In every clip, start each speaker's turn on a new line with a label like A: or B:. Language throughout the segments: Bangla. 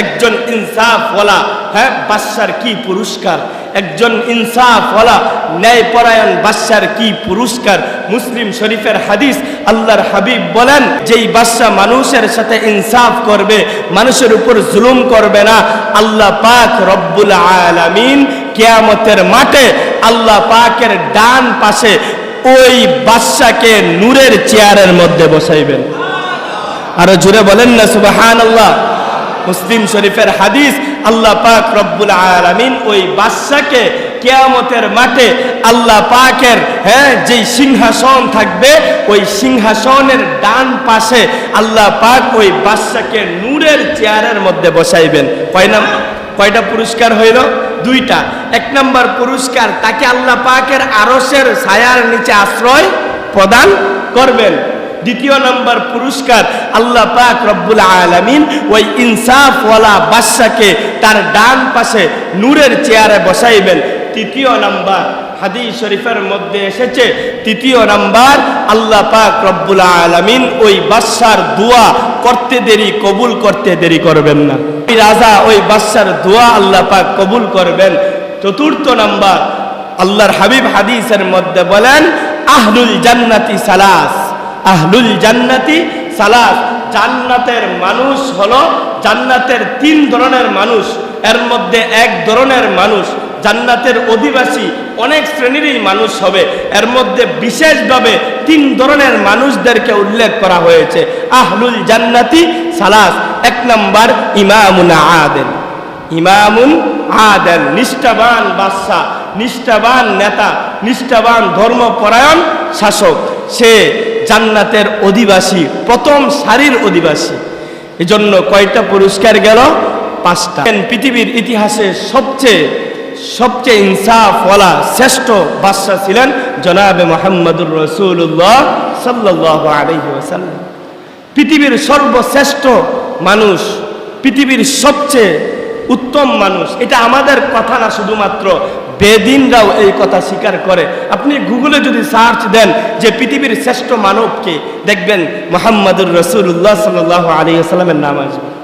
A: একজন ইনসাফওয়ালা হ্যাঁ বাদশার কি পুরস্কার? একজন ইনসাফওয়ালা, ন্যায়পরায়ণ বাদশার কি পুরস্কার? মুসলিম শরীফের হাদিস আল্লাহর হাবিব বলেন, যেই বাদশা মানুষের সাথে ইনসাফ করবে, মানুষের উপর জুলুম করবে না, আল্লাহ পাক রব্বুল আলামিন কিয়ামতের মাঠে আল্লাহ পাকের ডান পাশে ওই বাদশাকে নূরের চেয়ারের মধ্যে বসাইবেন। আরও জুড়ে বলেন না সুবাহান আল্লাহ মুসলিম শরীফের হাদিস, আল্লাহ পাক রব্বুল আলামিন ওই বাদশাকে কেয়ামতের মাঠে আল্লাহ পাকের হ্যাঁ যেই সিংহাসন থাকবে, ওই সিংহাসনের ডান পাশে আল্লাহ পাক ওই বাদশাকে নূরের চেয়ারের মধ্যে বসাইবেন। কয় নাম, কয়টা পুরস্কার হইল? দুইটা। এক নম্বর পুরস্কার তাকে আল্লাহ পাকের আরসের ছায়ার নিচে আশ্রয় প্রদান করবেন। দ্বিতীয় নম্বর পুরস্কার আল্লাহ পাক রব্বুল আলামিন ওই ইনসাফওয়ালা বাদশাকে তার ডান পাশে নূরের চেয়ারে বসাইবেন। তৃতীয় নাম্বার হাদিস শরীফের মধ্যে এসেছে, তৃতীয় নাম্বার আল্লাহ পাক রব্বুল আলামিন ওই বাদশার দোয়া করতে দেরি, কবুল করতে দেরি করবেন না। রাজা ওই বাদশার দোয়া আল্লাহ পাক কবুল করবেন। চতুর্থ নাম্বার আল্লাহর হাবিব হাদিসের মধ্যে বলেন, আহলুল জান্নাতি সালাস। আহলুল জান্নাতি সালাস। জান্নাতের মানুষ হলো জান্নাতের তিন ধরনের মানুষ। এর মধ্যে এক ধরনের মানুষ, জান্নাতের অধিবাসী অনেক শ্রেণীরই মানুষ হবে। এর মধ্যে বিশেষভাবে তিন ধরনের মানুষদেরকে উল্লেখ করা হয়েছে। আহলুল জান্নাতি সালাস। এক নম্বর, ইমামুন আদেল। ইমামুন আদেল, নিষ্ঠাবান বাদশাহ, নিষ্ঠাবান নেতা, নিষ্ঠাবান ধর্মপরায়ণ শাসক। সে জান্নাতের অধিবাসী, প্রথম সারির অধিবাসী। এজন্য কয়টা পুরস্কার গেল? পাঁচটা। পৃথিবীর ইতিহাসে সবচেয়ে সবচেয়ে ইনসাফওয়ালা শ্রেষ্ঠ বাদশাহ ছিলেন জনাবে মোহাম্মদুর রসুল্লাহ সাল্লাহ আলহি ওসাল্লাম পৃথিবীর সর্বশ্রেষ্ঠ মানুষ, পৃথিবীর সবচেয়ে উত্তম মানুষ, এটা আমাদের কথা না শুধুমাত্র বেদিনরাও এই কথা স্বীকার করে। আপনি গুগলে যদি সার্চ দেন যে পৃথিবীর শ্রেষ্ঠ মানবকে, দেখবেন মোহাম্মদুর রসুল্লাহ সাল্লাহ আলী আসসালামের নাম আসবে।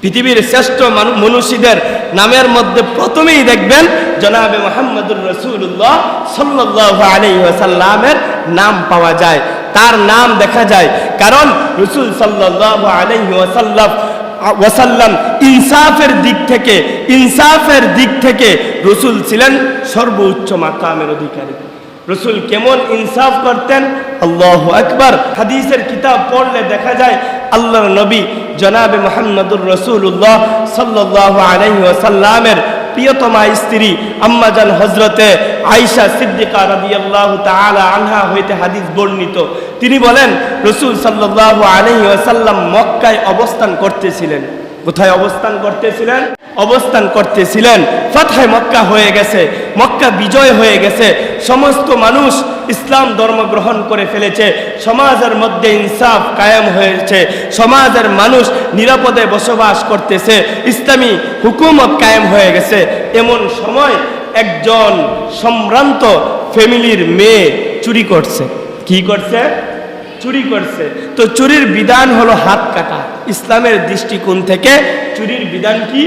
A: পৃথিবীর শ্রেষ্ঠ মানু- মনীষীদের নামের মধ্যে প্রথমেই দেখবেন জনাবে মোহাম্মদুর রসুল্লাহ সাল্লাহ আলী ওয়াসাল্লামের নাম পাওয়া যায়। তার নাম দেখা যায়। কারণ রসুল সাল্লাহ আলহি ওয়াসাল্লাম ওয়াসাল্লাম ইনসাফের দিক থেকে, ইনসাফের দিক থেকে রসুল ছিলেন সর্বোচ্চ মাকামের অধিকারী। রসুল কেমন ইনসাফ করতেন? আল্লাহ আকবার। হাদিসের কিতাব পড়লে দেখা যায়, আল্লাহর নবী জনাবে মোহাম্মদুর রসুল্লাহ সাল্লাহ আলহি ওয়াসাল্লামের প্রিয়তমা স্ত্রী আম্মাজান হজরতে আয়েশা সিদ্দিকা রাদিয়াল্লাহু তাআলা আনহা হইতে হাদিস বর্ণিত। তিনি বলেন, রসুল সাল্লাল্লাহু আলাইহি ওয়াসাল্লাম মক্কায় অবস্থান করতেছিলেন। কোথায় অবস্থান করতেছিলেন? অবস্থান করতেছিলেন। ফাতহায় মক্কা হয়ে গেছে। মক্কা বিজয় হয়ে গেছে। সমস্ত মানুষ ইসলাম ধর্ম গ্রহণ করে ফেলেছে। সমাজের মধ্যে ইনসাফ কায়েম হয়েছে। সমাজের মানুষ নিরাপদে বসবাস করতেছে। ইসলামী হুকুমত কায়েম হয়ে গেছে। এমন সময় একজন সম্ভ্রান্ত ফ্যামিলির মেয়ে চুরি করছে। কি করছে? চুরি করছে। তো চুরির বিধান হলো হাত কাটা। ইসলামের দৃষ্টিকোণ থেকে চুরির বিধান কি?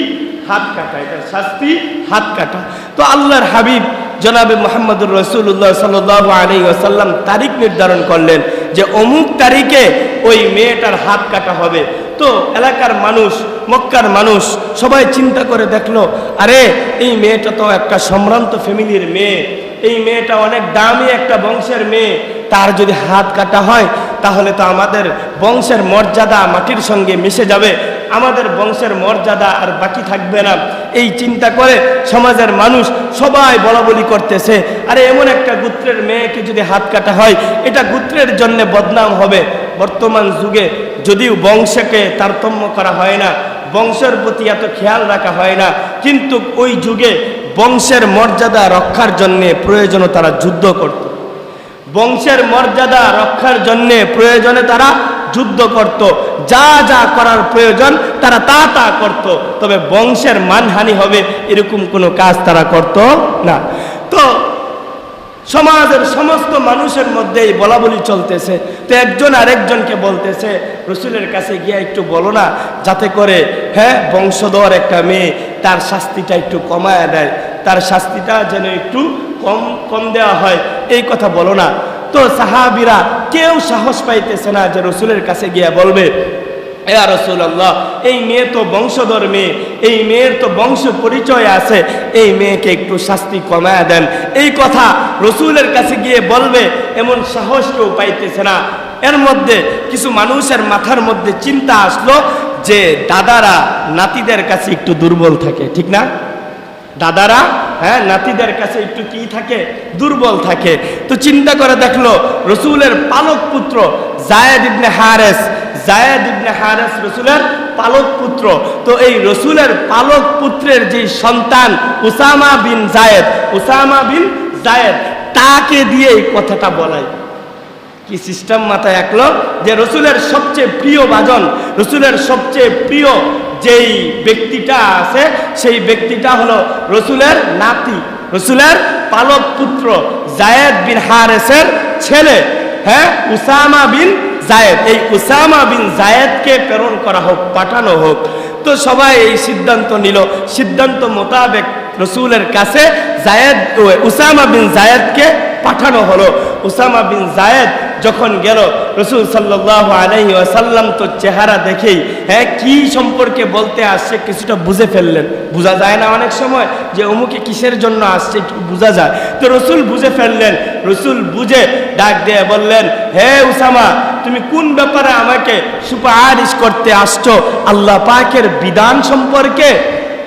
A: হাত কাটা, এটা শাস্তি, হাত কাটা। তো আল্লাহর হাবিব জনাবে মোহাম্মদুর রসুল্লাহ সাল আলী আসাল্লাম তারিখ নির্ধারণ করলেন যে অমুক তারিখে ওই মেয়েটার হাত কাটা হবে। তো এলাকার মানুষ, মক্কার মানুষ সবাই চিন্তা করে দেখল, আরে এই মেয়েটা তো একটা সম্ভ্রান্ত ফ্যামিলির মেয়ে। এই মেয়েটা অনেক দামি একটা বংশের মেয়ে। তার যদি হাত কাটা হয়, তাহলে তো আমাদের বংশের মর্যাদা মাটির সঙ্গে মিশে যাবে। আমাদের বংশের মর্যাদা আর বাকি থাকবে না। এই চিন্তা করে সমাজের মানুষ সবাই বলা বলি করতেছে। আরে, এমন একটা গুত্রের মেয়েকে যদি হাত কাটা হয়, এটা গুত্রের জন্য বদনাম হবে। বর্তমান যুগে যদিও বংশকে তারতম্য করা হয় না, বংশের প্রতি এত খেয়াল রাখা হয় না। কিন্তু ওই যুগে বংশের মর্যাদা রক্ষার জন্যে প্রয়োজনে তারা যুদ্ধ করত। বংশের মর্যাদা রক্ষার জন্যে প্রয়োজনে তারা যুদ্ধ করত। যা যা করার প্রয়োজন তারা তা তা করত। তবে বংশের মানহানি হবে এরকম কোনো কাজ তারা করত না। সমাজের সমস্ত মানুষের মধ্যে এই বলা বলি চলতেছে। তো একজন আরেকজনকে বলতেছে, রসুলের কাছে গিয়ে একটু বলো না, যাতে করে হ্যাঁ বংশধর একটা মেয়ে তার শাস্তিটা একটু কমায় দেয়। তার শাস্তিটা যেন একটু কম কম দেওয়া হয়। এই কথা বলো না। তো সাহাবিরা কেউ সাহস পাইতেছে না যে রসুলের কাছে গিয়া বলবে এয়া রসুল্লাহ এই মেয়ে তো বংশধর মেয়ে, এই মেয়ের তো বংশ পরিচয় আছে, এই মেয়েকে একটু শাস্তি কমায় দেন। এই কথা রসুলের কাছে গিয়ে বলবে, এমন সাহস কেউ পাইতেছে না। এর মধ্যে কিছু মানুষের মাথার মধ্যে চিন্তা আসলো যে দাদারা নাতিদের কাছে একটু দুর্বল থাকে, ঠিক না? দাদারা হ্যাঁ নাতিদের কাছে একটু কি থাকে? দুর্বল থাকে। তো চিন্তা করে দেখল, রসুলের পালক পুত্র জায়েদ ইবনে হারেস জায়েদ ইবনে হারেস রসুলের পালক পুত্র। তো এই রসুলের পালক পুত্রের যে সন্তান Usama bin Zayed, Usama bin Zayed, তাকে দিয়ে এই কথাটা বলাই। কি সিস্টেম মাথায় একলো যে রসুলের সবচেয়ে প্রিয় বাজন, রসুলের সবচেয়ে প্রিয় যেই ব্যক্তিটা আছে, সেই ব্যক্তিটা হলো রসুলের নাতি, রসুলের পালক পুত্র জায়েদ বিন হারেসের ছেলে। হ্যাঁ উসামা বিন জায়েদ, এই উসামা বিন জায়েদকে প্রেরণ করা হোক, পাঠানো হোক। তো সবাই এই সিদ্ধান্ত নিল। সিদ্ধান্ত মোতাবেক রসুলের কাছে জায়েদ উসামা বিন জায়েদকে পাঠানো হলো। উসামা বিন জায়েদ যখন গেল, রসুল সাল্লাহ আলহি আসাল্লাম তো চেহারা দেখেই হ্যাঁ কি সম্পর্কে বলতে আসছে কিছুটা বুঝে ফেললেন। বোঝা যায় না অনেক সময় যে অমুকে কিসের জন্য আসছে বোঝা যায়। তো রসুল বুঝে ফেললেন। রসুল বুঝে ডাক দিয়ে বললেন, হে উসামা তুমি কোন ব্যাপারে আমাকে সুপারিশ করতে আসছো? আল্লাহ পাকের বিধান সম্পর্কে,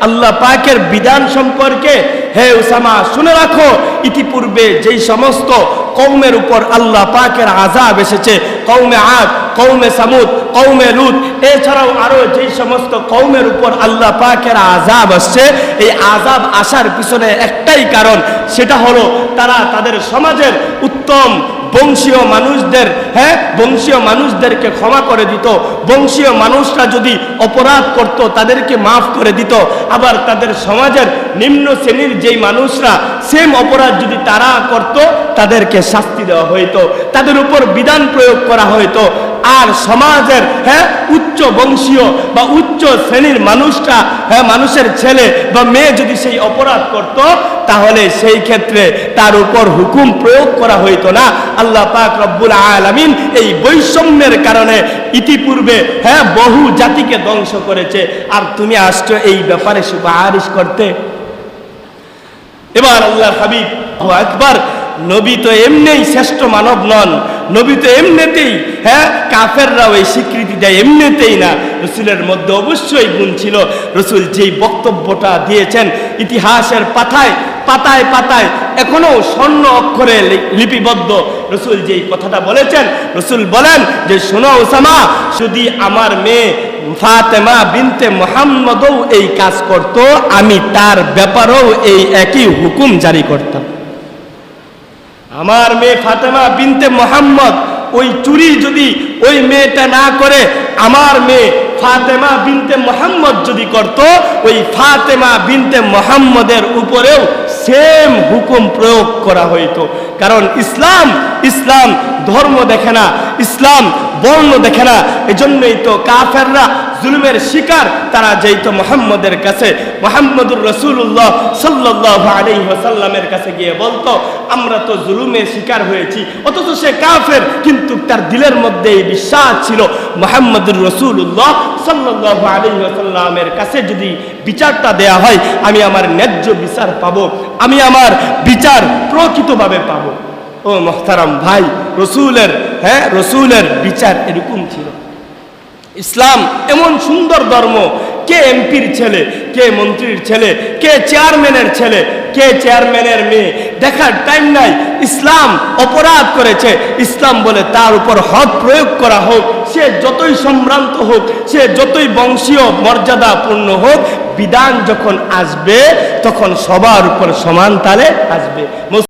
A: আল্লাহ পাকের বিধান সম্পর্কে হে উসামা, শুনে রাখো, ইতিপূর্বে যেই সমস্ত কৌমের উপর আল্লাহ পাকের আজাব এসেছে কৌমে আদ কৌমে সামুদ কৌমে লুত, এছাড়াও আরও যেই সমস্ত কৌমের উপর আল্লাহ পাকের আজাব আসছে, এই আজাব আসার পিছনে একটাই কারণ, সেটা হলো তারা তাদের সমাজের উত্তম বংশীয় মানুষদের হ্যাঁ বংশীয় মানুষদেরকে ক্ষমা করে দিত। বংশীয় মানুষরা যদি অপরাধ করত, তাদেরকে মাফ করে দিত। আবার তাদের সমাজের নিম্ন শ্রেণির যেই মানুষরা সেম অপরাধ যদি তারা করত, তাদেরকে শাস্তি দেওয়া হইতো। তাদের উপর বিধান প্রয়োগ করা হইতো। আর সমাজের হ্যাঁ উচ্চ বংশীয় বা উচ্চ শ্রেণির মানুষটা হ্যাঁ মানুষের ছেলে বা মেয়ে যদি সেই অপরাধ করত তাহলে সেই ক্ষেত্রে তার উপর হুকুম প্রয়োগ করা হইতো না। আল্লাহ পাক রব্বুল আলামিন এই বৈষম্যের কারণে ইতিপূর্বে হ্যাঁ বহু জাতিকে ধ্বংস করেছে। আর তুমি আসছো এই ব্যাপারে সুপারিশ করতে। এবার আল্লাহ হাবিব একবার নবী তো এমনিই শ্রেষ্ঠ মানব নন। নবী তো এমনিতেই হ্যাঁ কাফেররাও এই স্বীকৃতি দেয়, এমনিতেই না। রসুলের মধ্যে অবশ্যই গুণ ছিল। রসুল যেই বক্তব্যটা দিয়েছেন, ইতিহাসের পাতায় পাতায় পাতায় এখনও স্বর্ণ অক্ষরে লিপিবদ্ধ। রসুল যেই কথাটা বলেছেন, রসুল বলেন যে, শোনো ওসামা যদি আমার মেয়ে ফাতেমা বিনতে মোহাম্মদও এই কাজ করত, আমি তার ব্যাপারেও এই একই হুকুম জারি করতাম। আমার মেয়ে ফাতেমা বিনতে মোহাম্মদ, ওই চুরি যদি ওই মেয়েটা না করে, আমার মেয়ে ফাতেমা বিনতে মোহাম্মদ যদি করত, ওই ফাতেমা বিনতে মোহাম্মদের উপরেও সেম হুকুম প্রয়োগ করা হইতো। কারণ ইসলাম ইসলাম ধর্ম দেখে না, ইসলাম বর্ণ দেখে না। এজন্যই তো কাফেররা জুলুমের শিকার তারা যেত মোহাম্মদের কাছে। মোহাম্মদুর রসুল্লাহ সাল্লাহ আলী সাল্লামের কাছে গিয়ে বলতো, আমরা তো জুলুমের শিকার হয়েছি, অথচ সে কাফের, কিন্তু তার দিলের মধ্যে এই বিশ্বাস ছিল মোহাম্মদুর রসুল্লাহ সাল্লাহ আলী সাল্লামের কাছে যদি বিচারটা দেয়া হয়, আমি আমার ন্যায্য বিচার পাবো, আমি আমার বিচার প্রকৃতভাবে পাবো। ও মোহতারাম ভাই, রসুলের হ্যাঁ রসুলের বিচার এরকম ছিল। ইসলাম এমন সুন্দর ধর্ম। কে এমপির ছেলে, কে মন্ত্রীর ছেলে, কে চেয়ারম্যানের ছেলে, কে চেয়ারম্যানের মেয়ে, দেখার টাইম নাই। ইসলাম অপরাধ করেছে। ইসলাম বলে তার উপর হদ প্রয়োগ করা হোক, সে যতই সম্ভ্রান্ত হোক, সে যতই বংশীয় মর্যাদাপূর্ণ হোক, বিধান যখন আসবে, তখন সবার উপর সমান তালে আসবে।